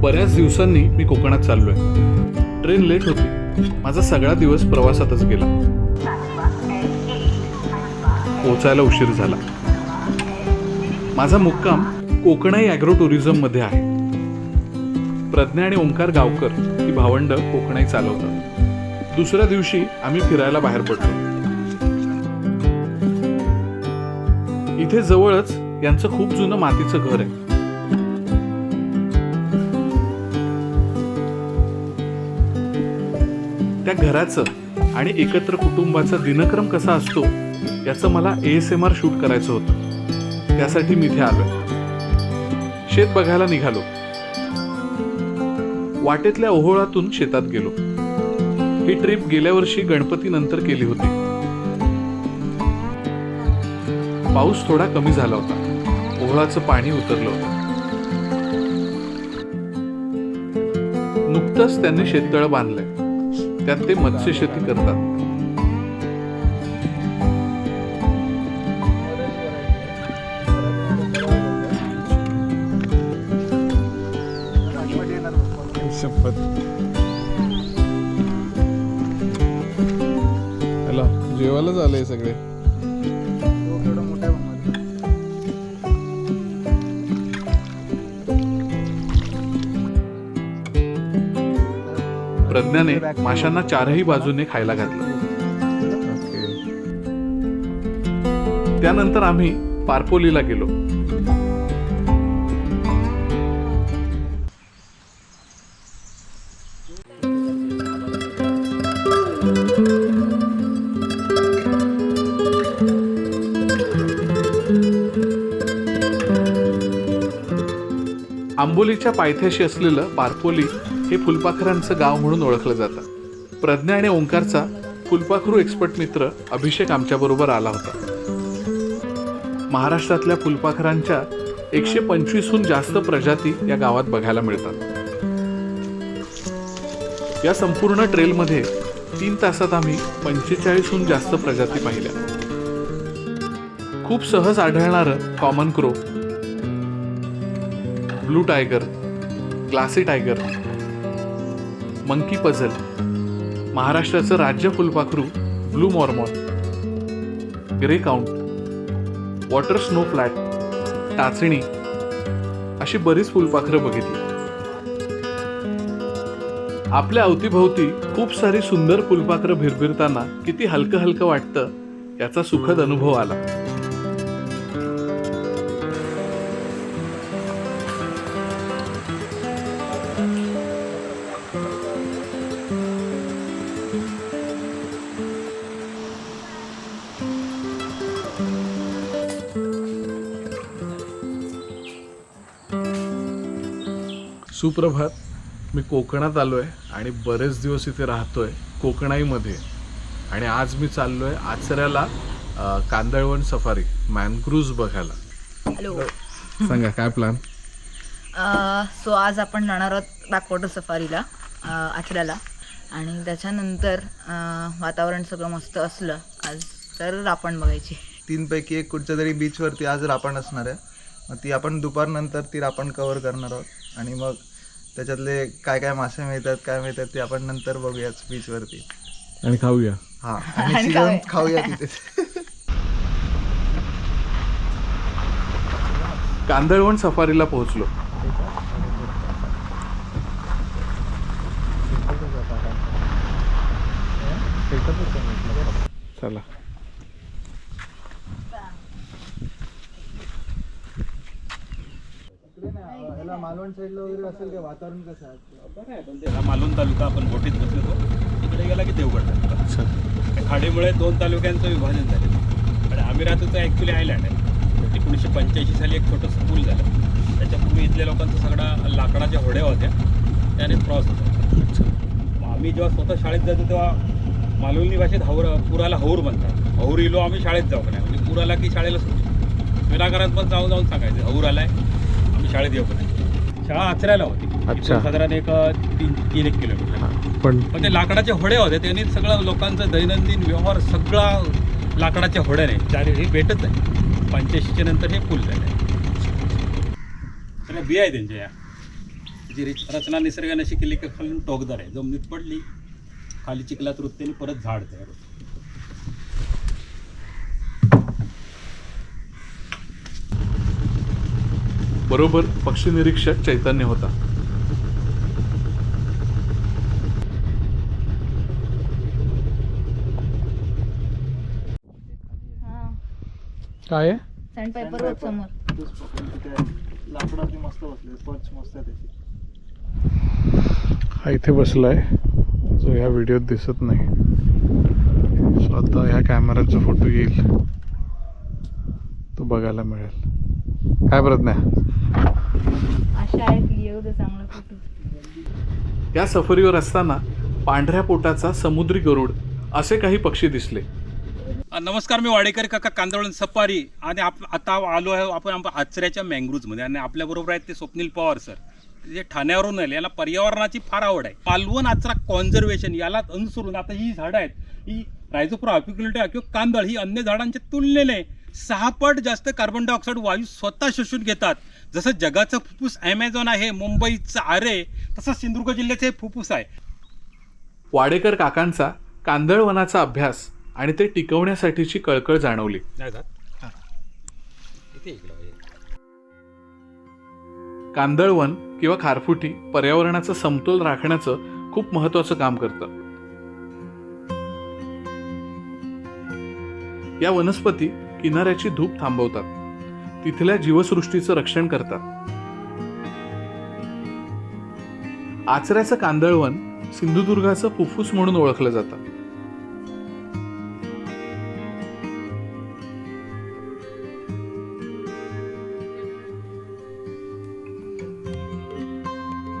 बऱ्याच दिवसांनी मी कोकणात चाललोय. ट्रेन लेट होती. माझा सगळा दिवस प्रवासातच गेला. पोचायला उशीर झाला. माझा मुक्काम कोकणाई ॲग्रो टुरिझममध्ये आहे. प्रज्ञा आणि ओंकार गावकर ही भावंड कोकणाई चालवतात. दुसऱ्या दिवशी आम्ही फिरायला बाहेर पडलो. इथे जवळच यांचं खूप जुनं मातीचं घर आहे. घराचं आणि एकत्र कुटुंबाचा दिनक्रम कसा असतो याचं मला A S M R shoot करायचं होतं. त्यासाठी मी इथे आलो शेत बघायला निघालो. वाटेतल्या ओहोळातून शेतात गेलो. ही ट्रिप गेल्या वर्षी गणपती नंतर केली होती. पाऊस थोडा कमी झाला होता. ओहळाचं पाणी उतरलं होतं. नुकतंच त्यांनी शेततळ बांधलंय. त्यात ते मत्स्यशेती करतात. जेवायला झालंय सगळे. प्रज्ञाने माशांना चारही बाजूने खायला घातलं. त्यानंतर आम्ही पारपोलीला गेलो. आंबोलीच्या पायथ्याशी असलेलं पारपोली हे फुलपाखरांचं गाव म्हणून ओळखलं जातं. प्रज्ञा आणि ओंकारचा फुलपाखरू एक्सपर्ट मित्र अभिषेक आमच्याबरोबर आला होता. महाराष्ट्रातल्या फुलपाखरांच्या एकशे पंचवीसहून जास्त प्रजाती या गावात बघायला मिळतात. या संपूर्ण ट्रेलमध्ये तीन तासात आम्ही पंचेचाळीसहून जास्त प्रजाती पाहिल्या. खूप सहज आढळणारं common crow blue tiger glassy tiger monkey puzzle महाराष्ट्राचं राज्य फुलपाखरू blue Mormon grey count water snow flat टाचणी अशी बरीच फुलपाखरं बघितली. आपल्या अवतीभोवती खूप सारी सुंदर फुलपाखरं भिरभिरताना किती हलकं हलकं वाटतं याचा सुखद अनुभव आला. सुप्रभात. मी कोकणात आलोय आणि बरेच दिवस इथे राहतोय कोकणाईमध्ये. आणि आज मी चाललोय आचऱ्याला अ, कांदळवन सफारी मॅनग्रुव्ज बघायला. हॅलो. सांगा काय प्लॅन सो आज आपण जाणार आहोत बॅकवॉटर सफारीला आचऱ्याला. आणि त्याच्यानंतर वातावरण सगळं मस्त असलं आज तर आपण बघायची. तीनपैकी एक कुठच्या तरी बीचवरती आज रापण असणार आहे. मग ती आपण दुपारनंतर ती रापण कवर करणार आहोत. आणि मग त्याच्यातले काय काय मासे मिळतात काय मिळतात ते आपण नंतर बघूयाच बीचवरती आणि खाऊया. हा आणि शिजवून खाऊया. तिथे. कांदळवन सफारीला पोहोचलो. चला. मालवण साईडला वगैरे असेल का वातावरण कसं आहे बरं आहे पण ते हा मालवण तालुका आपण बोटीत बसलो तिकडे गेला की देवगड तालुका. त्या खाडीमुळे दोन तालुक्यांचं विभाजन झालेलं आणि आम्ही राहतो तो ॲक्च्युली आयलँड आहे एकोणीसशे पंच्याऐंशी साली एक छोटंसं पूल झालं. त्याच्यापूर्वी इथल्या लोकांचा सगळा लाकडाच्या होड्या होत्या. त्याने क्रॉस होता. मग आम्ही जेव्हा स्वतः शाळेत जातो तेव्हा मालवणी भाषेत हौर पुराला हौर म्हणतात. हौर इलो आम्ही शाळेत जाऊ का नाही म्हणजे पूर आला की शाळेला सुटू विनाकारात पण जाऊन जाऊन सांगायचं हौर आलाय. आम्ही शाळेत येऊ का नाही शाळा आचऱ्याला होती. अच्छा. इथून साधारण एक अ, तीन तीन एक किलोमीटर. पण पण ते लाकडाच्या होड्या होत्या त्यांनी सगळं लोकांचं दैनंदिन व्यवहार सगळा लाकडाच्या होड्याने चारी हे भेटत आहे पंच्याऐंशीच्या नंतर हे पूल झालं सगळ्या बिया आहे त्यांच्या या. त्याची रि- रचना निसर्गाने अशी केली की खालून टोकदार आहे. जमिनीत पडली खाली चिखलात रुतते आणि परत झाड तयार होतं. बरोबर पक्षी निरीक्षक चैतन्य होता. काय? आहे सँड पेपर समोर. लाकडाची मस्त बसले पर्च मस्त आहे त्याची हा इथे बसलाय. जो ह्या व्हिडिओत दिसत नाही. सो आता ह्या कॅमेऱ्यात जो फोटो येईल. तो बघायला मिळेल. काय प्रज्ञा? आशा आहे की येऊ दे चांगला फोटो. या सफरीवर असताना पांढऱ्या पोटाचा समुद्री गरुड असे काही पक्षी दिसले. नमस्कार मी वाडेकर काका कांदळवन सफारी. आणि आप आता आलो आहे आपण आप- आचऱ्याच्या मँग्रूजमध्ये आणि आपल्याबरोबर आहेत ते स्वप्नील पवार सर जे ठाण्यावरून आले याला पर्यावरणाची फार आवड आहे. पालवण आचरा कॉन्झर्वेशन याला अनुसरून आता ही झाडं आहेत. ही रायझोप्रा अपिक्युलेटा किंवा कांदळ ही अन्य झाडांच्या तुलनेने सहा पट जास्त कार्बन डायऑक्साईड वायू स्वतः शोषून घेतात. जसं जगाचं फुफ्फुस ॲमेझॉन आहे मुंबईचं आरे तसं सिंधुदुर्ग जिल्ह्याचे हे फुफ्फुस आहे. वाडेकर काकांचा कांदळवनाचा अभ्यास आणि ते टिकवण्यासाठीची कळकळ जाणवली. नाही जात. इथे इकडं पाहिजे. कांदळवन किंवा खारफुटी पर्यावरणाचा समतोल राखण्याचं खूप महत्वाचं काम करतं. या वनस्पती किनाऱ्याची धूप थांबवतात. तिथल्या जीवसृष्टीचं रक्षण करतात. आचऱ्याचं कांदळवन सिंधुदुर्गाचं फुफ्फुस म्हणून ओळखलं जातं.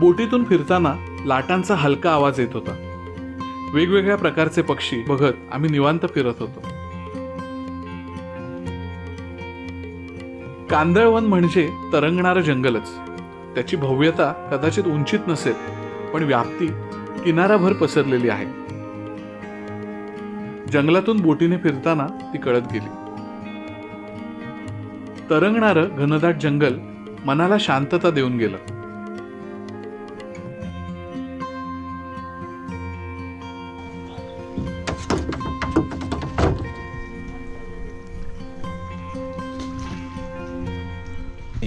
बोटीतून फिरताना लाटांचा हलका आवाज येत होता. वेगवेगळ्या प्रकारचे पक्षी बघत आम्ही निवांत फिरत होतो. कांदळवन म्हणजे तरंगणारं जंगलच. त्याची भव्यता कदाचित उंचीत नसेल पण व्याप्ती किनाराभर पसरलेली आहे. जंगलातून बोटीने फिरताना ती कळत गेली. तरंगणारं घनदाट जंगल मनाला शांतता देऊन गेलं.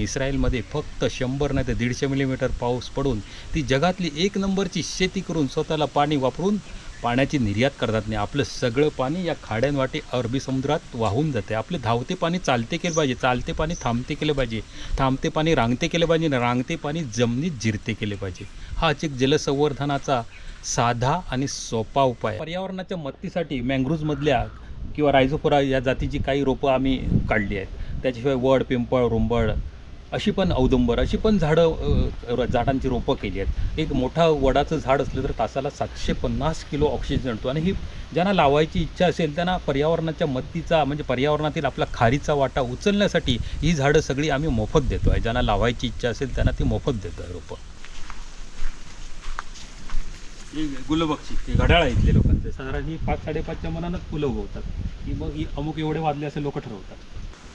इस्रायलमध्ये फक्त शंभर नाही तर दीडशे मिलीमीटर पाऊस पडून ती जगातली एक नंबरची शेती करून स्वतःला पाणी वापरून पाण्याची निर्यात करतात नाही आपलं सगळं पाणी या खाड्यांवाटे अरबी समुद्रात वाहून जाते. आपले धावते पाणी चालते केले पाहिजे चालते पाणी थांबते केले पाहिजे थांबते पाणी रांगते केले पाहिजे आणि रांगते पाणी जमिनीत जिरते केले पाहिजे. हा एक जलसंवर्धनाचा साधा आणि सोपा उपाय पर्यावरणाच्या मदतीसाठी मँग्रूजमधल्या किंवा रायझोफोरा या जातीची काही रोपं आम्ही काढली आहेत. त्याच्याशिवाय वड पिंपळ रुंबळ अशी पण औदुंबर अशी पण झाडं झाडांची रोपं केली आहेत. एक मोठा वडाचं झाड असलं तर तासाला सातशे पन्नास किलो ऑक्सिजन आणतो आणि ही ज्यांना लावायची इच्छा असेल त्यांना पर्यावरणाच्या मदतीचा म्हणजे पर्यावरणातील आपला खारीचा वाटा उचलण्यासाठी ही झाडं सगळी आम्ही मोफत देतो आहे. ज्यांना लावायची इच्छा असेल त्यांना ती मोफत देतो आहे रोपं. गुलबक्षी ते घड्याळ आहे इथले लोकांचे. साधारण ही पाच साडेपाचच्या मनानंच फुलं उगवतात. की मग ही अमुक एवढे वाजले असे लोक ठरवतात.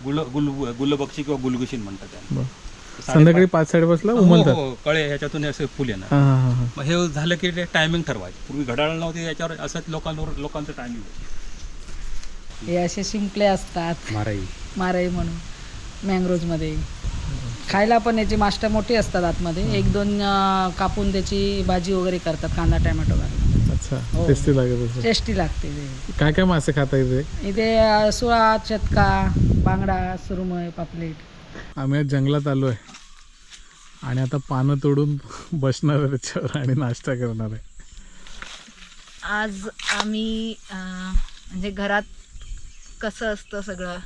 गुल गुल गुलबक्षी किंवा गुलगुशीन म्हणतात. साडेपाच- संध्याकाळी पाच साडेपाचला हो, उमलतात. हो, कळे ह्याच्यातून असे फुल येणार. हा हा हा हा. मग हे झालं की ते टायमिंग ठरवायचं. पूर्वी घड्याळ नव्हते याच्यावर असंच लोकांवर लोकांचं टायमिंग हे असे शिंपले असतात. माराई. माराई म्हणून. मँग्रोजमध्ये खायला पण याची मास्टर मोठी असतात आतमध्ये. एक दोन अं, कापून त्याची भाजी वगैरे करतात कांदा टॅमॅटो घालून. अच्छा. टेस्टी लागत असेल टेस्टी लागते ते काय काय मासे खाता इथे इथे अं, सुळा चटका बांगडा सुरमय पापलेट आम्ही आज जंगलात आलो आहे आणि आता पानं तोडून बसणार आहे त्याच्यावर आणि नाश्ता करणार आहे आज आम्ही अं, म्हणजे घरात कसं असतं सगळं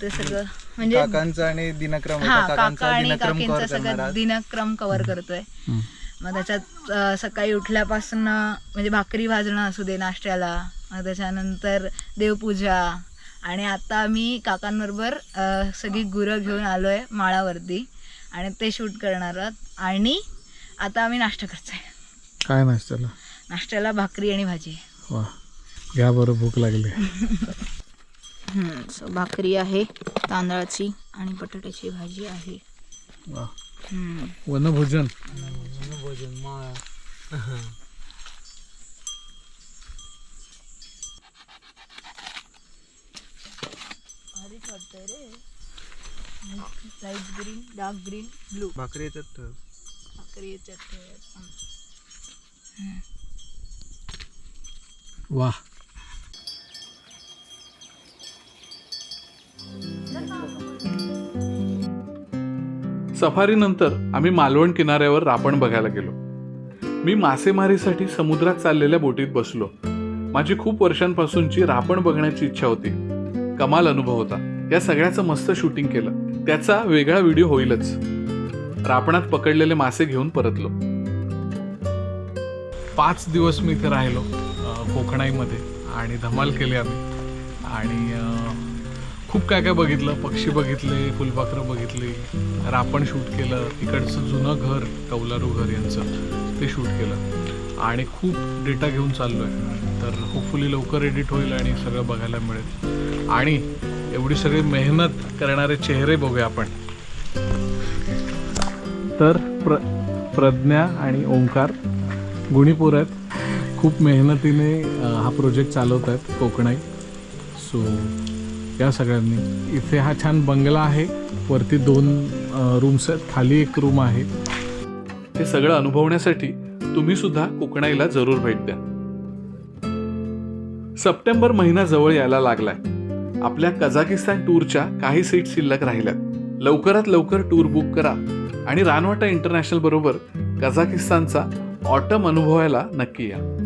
ते सगळं म्हणजे काकांचा आणि दिनक्रम हा. काका काकांचा आणि दिनक्रम काकींचा करणार सगळं आज. दिनक्रम कव्हर करतोय हम्म. मग त्याच्यात सकाळी उठल्यापासून म्हणजे भाकरी भाजणं असू दे नाश्त्याला मग त्याच्यानंतर देवपूजा आणि आता आम्ही काकांबरोबर सगळी गुरं घेऊन आलोय माळावरती आणि ते शूट करणार आहोत आणि आता आम्ही नाश्ता करतोय. काय नाश्त्याला? नाश्त्याला भाकरी आणि भाजी. वा घ्या बरं भूक लागली. सो भाकरी आहे तांदळाची आणि बटाट्याची भाजी आहे. वा. वनभोजन. भारीच वाटतंय रे. Light green dark green blue भाकरी. वा. सफारीनंतर आम्ही मालवण किनाऱ्यावर रापण बघायला गेलो. मी मासेमारीसाठी समुद्रात चाललेल्या बोटीत बसलो. माझी खूप वर्षांपासूनची रापण बघण्याची इच्छा होती. कमाल अनुभव होता. या सगळ्याचं मस्त शूटिंग केलं. त्याचा वेगळा व्हिडिओ होईलच. रापणात पकडलेले मासे घेऊन परतलो. पाच दिवस मी इथे राहिलो कोकणाईमध्ये. आणि धमाल केली आम्ही. आणि खूप काय काय बघितलं. पक्षी बघितले फुलपाखरं बघितली रापण शूट केलं तिकडचं जुनं घर कौलारू घर यांचं. ते शूट केलं. आणि खूप डेटा घेऊन चाललो आहे तर होपफुली लवकर एडिट होईल आणि सगळं बघायला मिळेल. आणि एवढी सगळी मेहनत करणारे चेहरे बघूया आपण. तर प्र प्रज्ञा आणि ओंकार गुणीपूर आहेत. खूप मेहनतीने हा प्रोजेक्ट चालवत आहेत कोकणाई. सो या सगळ्यांनी. इथे हा छान बंगला आहे. वरती दोन रूम्स आहेत. खाली एक रूम आहे. हे सगळं अनुभवण्यासाठी तुम्ही सुद्धा कोकणाईला जरूर भेट द्या. सप्टेंबर महिना जवळ यायला लागलाय. आपल्या कझाकिस्तान टूरच्या काही सीट शिल्लक राहिल्यात. लवकरात लवकर टूर बुक करा आणि रानवाटा इंटरनॅशनल बरोबर कझाकिस्तानचा ऑटम अनुभवायला नक्की या.